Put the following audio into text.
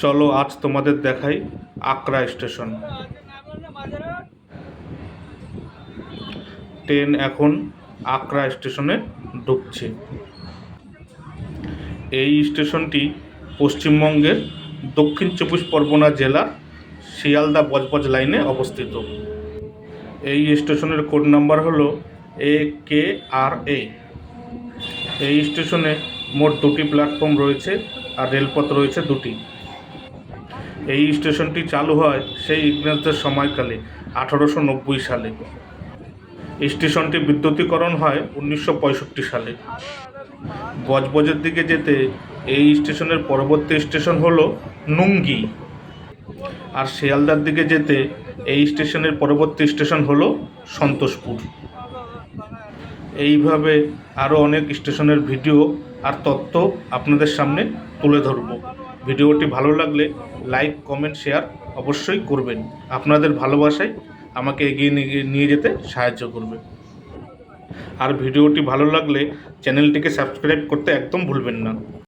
চলো আজ তোমাদের দেখাই আকরা স্টেশন। ট্রেন এখন আকরা স্টেশনে ঢুকছে। এই স্টেশনটি পশ্চিমবঙ্গের দক্ষিণ চব্বিশ পরগনা জেলার শিয়ালদা বজবজ লাইনে অবস্থিত। এই স্টেশনের কোড নাম্বার হলো এ কে আর এ। এই স্টেশনে মোট দুটি প্ল্যাটফর্ম রয়েছে আর রেলপথ রয়েছে দুটি। এই স্টেশনটি চালু হয় সেই ইংরেজদের সময়কালে, আঠারোশো নব্বই সালে। স্টেশনটি বিদ্যুতীকরণ হয় উনিশশো পঁয়ষট্টি সালে। বজবজের দিকে যেতে এই স্টেশনের পরবর্তী স্টেশন হলো নুঙ্গি। আর শিয়ালদার দিকে যেতে এই স্টেশনের পরবর্তী স্টেশন হলো সন্তোষপুর। এইভাবে আরও অনেক স্টেশনের ভিডিও আর তথ্য আপনাদের সামনে তুলে ধরব। ভিডিওটি ভালো লাগলে লাইক, কমেন্ট, শেয়ার অবশ্যই করবেন। আপনাদের ভালোবাসায় আমাকে এগিয়ে নিয়ে- নিয়ে যেতে সাহায্য করবে। আর ভিডিওটি ভালো লাগলে চ্যানেলটিকে সাবস্ক্রাইব করতে একদম ভুলবেন না।